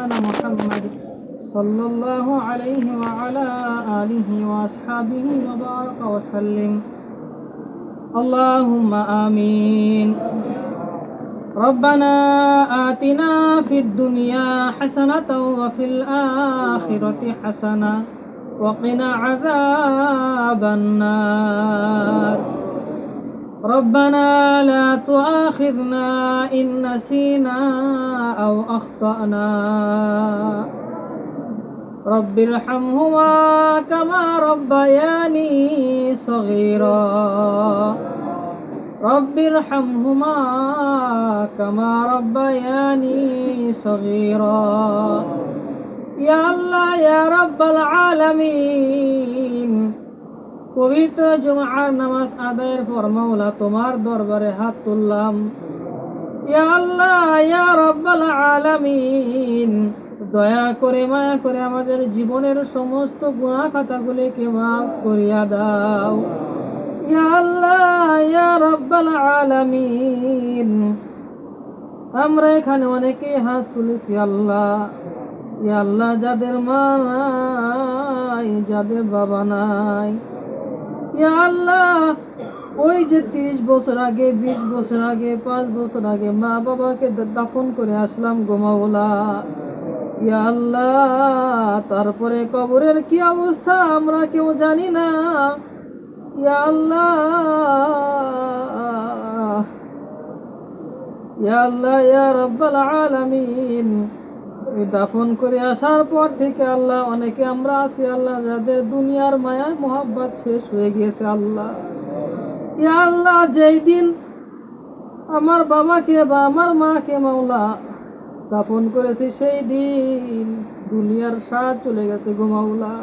مولانا محمد صلى الله عليه وعلى آله وأصحابه وبارك وسلم. اللهم آمين. ربنا آتنا في الدنيا حسنة وفي الآخرة حسنة وقنا عذاب النار. ربنا لا تؤاخذنا إن نسينا أو أخطأنا. رب ارحمهما كما ربياني صغيرا. رب ارحمهما كما ربياني صغيرا. يا الله يا رب العالمين পবিত্র জুমার নামাজ আদায়ের পর মাওলা, তোমার দরবারে হাত তুললাম। ইয়া আল্লাহ, ইয়া রাব্বাল আলামিন, দয়া করে, মায়া করে আমাদের জীবনের সমস্ত গুনাহ খাতাগুলিকে মাফ করিয়া দাও। ইয়া আল্লাহ, ইয়া রাব্বাল আলামিন, আমরা এখানে অনেকে হাত তুলেছি, আল্লাহ। ইয়া আল্লাহ, যাদের মা নাই, যাদের বাবা নাই আল্লাহ, ওই যে তিরিশ বছর আগে, বিশ বছর আগে, পাঁচ বছর আগে মা বাবাকে দাফন করে আসলাম গোমাওলা ইয়া আল্লাহ, তারপরে কবরের কি অবস্থা আমরা কেউ জানি না। ইয়া আল্লাহ ইয়া আল্লাহ, ইয়া রব্বাল আলামিন। দাফন করে আসার পর থেকে আল্লাহ, অনেকে আমরা আছি আল্লাহ, যাদের দুনিয়ার মায়া মোহাব্বত শেষ হয়ে গিয়েছে আল্লাহ। ইয়া আল্লাহ, যেই দিন আমার বাবাকে বা আমার মাকে মাওলা দাফন করেছি, সেই দিন দুনিয়ার স্বাদ চলে গেছে গো মাওলা।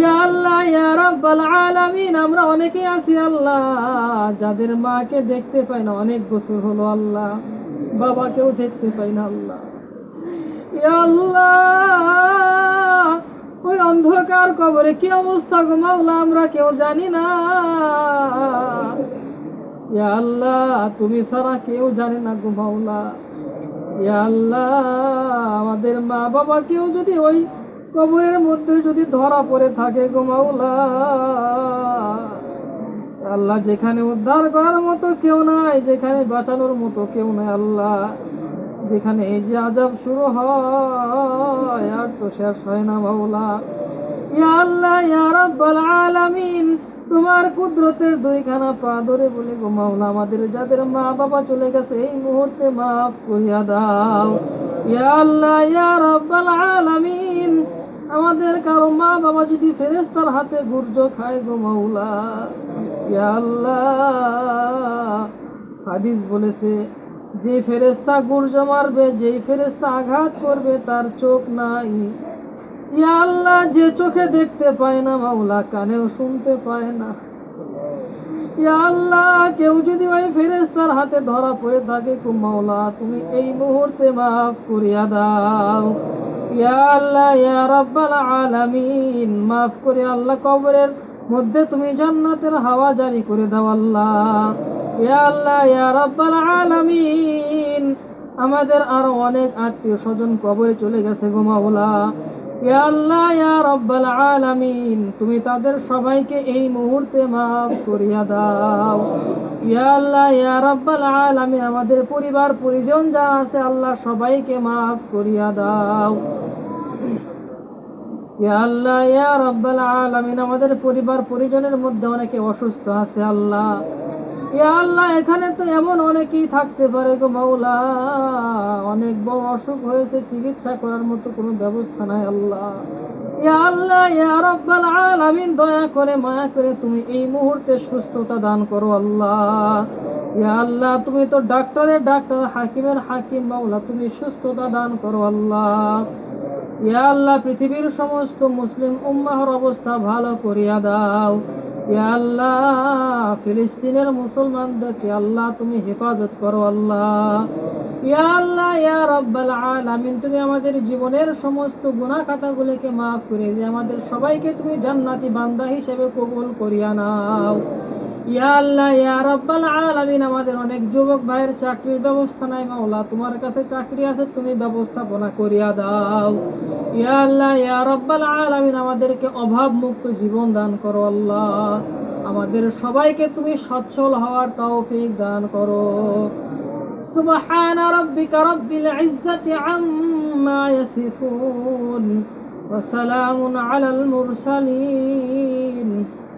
ইয়া আল্লাহ, ইয়া রাব্বাল আলামিন, আমরা অনেকে আছি আল্লাহ, যাদের মাকে দেখতে পাই না, অনেক বছর হলো আল্লাহ, বাবাকেও দেখতে পাই না আল্লাহ। ওই অন্ধকার কবরে কি অবস্থা গো মাওলা, আমরা কেউ জানি না। ইয়া আল্লাহ, তুমি সারা কেউ জানে না গো মাওলা। ইয়া আল্লাহ, আমাদের মা বাবা কেউ যদি ওই কবরের মধ্যে যদি ধরা পড়ে থাকে গো মাওলা, আল্লাহ যেখানে উদ্ধার করার মতো কেউ নাই, যেখানে বাঁচানোর মতো কেউ নাই, আল্লাহ। যেখানে এই যে আজাব শুরু হয়, আর তো শেষ হয় না মাওলা। ইয়া আল্লাহ, ইয়া রাব্বাল আলামিন, তোমার কুদরতের দুইখানা পা ধরে বলে গো মাওলা, আমাদের যাদের মা বাবা চলে গেছে, এই মুহূর্তে মাফ করিয়া দাও। ইয়া আল্লাহ, ইয়া রাব্বাল আলামিন, আমাদের কারও মা বাবা যদি ফেরেস্তার হাতে গুর্জ খায় গো মাওলা। ইয়া আল্লাহ, হাদিস বলেছে যে ফেরেস্তা গুর্জ মারবে যেই ফেরেস্তা আঘাত করবে, তার চোখ নাই। ইয়া আল্লাহ, যে চোখে দেখতে পায় না, মাওলা কানেও শুনতে পায় না। ইয়া আল্লাহ, কেউ যদি ওই ফেরেস্তার হাতে ধরা পড়ে থাকে, কো মাওলা, তুমি এই মুহূর্তে মাফ করিয়া দাও। ইয়া আল্লাহ, ইয়া রাব্বাল আলামিন, মাফ করে আল্লাহ কবরের মধ্যে তুমি জান্নাতের হাওয়া জারি করে দাও আল্লাহ। আল্লাহ আলামিন। আমাদের আরও অনেক আত্মীয় স্বজন কবরে চলে গেছে গো মাওলা। ইয়া আল্লাহ, ইয়া আলামিন, তুমি তাদের সবাইকে এই মুহূর্তে মাফ করিয়া দাও। ইয়া আল্লাহ, ইয়া আলামিন, আমাদের পরিবার, পরিজন যা আছে আল্লাহ সবাইকে মাফ করিয়া দাও। আল্লাহ ইয়া রাব্বাল আলামিন, আমাদের পরিবার, পরিজনের মধ্যে অনেকে অসুস্থ আছে আল্লাহ। ইয়া আল্লাহ, এখানে তো এমন অনেকেই থাকতে পারে গো মাওলা। অনেক বড় অসুখ হয়েছে, চিকিৎসা করার মতো কোনো ব্যবস্থা নাই আল্লাহ। ইয়া আল্লাহ ইয়া রাব্বাল আলামিন, দয়া করে, মায়া করে তুমি এই মুহূর্তে সুস্থতা দান করো আল্লাহ। ইয়া আল্লাহ, তুমি তো ডাক্তারের ডাক্তার, হাকিমের হাকিম মাওলা, তুমি সুস্থতা দান করো আল্লাহ। ইয়া আল্লাহ, পৃথিবীর সমস্ত মুসলিম উম্মাহর অবস্থা ভালো করিয়া দাও। ইয়া আল্লাহ, ফিলিস্তিনের মুসলমানদেরকে আল্লাহ তুমি হেফাজত করো, আল্লাহ। ইয়া আল্লাহ, ইয়া রাব্বাল আলামিন, তুমি আমাদের জীবনের সমস্ত গুনাহ খাতাগুলিকে মাফ করে দিয়ে আমাদের সবাইকে তুমি জান্নাতি বান্দা হিসেবে কবুল করিয়া নাও। ইয়া আল্লাহ ইয়া রাব্বাল আলামিন আমাদের অনেক যুবক ভাইয়ের চাকরির ব্যবস্থা নাই মাওলা তোমার কাছে চাকরি আছে তুমি ব্যবস্থাপনা করিয়া দাও ইয়া আল্লাহ ইয়া রাব্বাল আলামিন আমাদেরকে অভাব মুক্ত জীবন দান করো আল্লাহ আমাদের সবাইকে তুমি সচ্ছল হওয়ার তৌফিক দান করো سبحان ربك رب العزة عما يصفون وسلام على المرسلين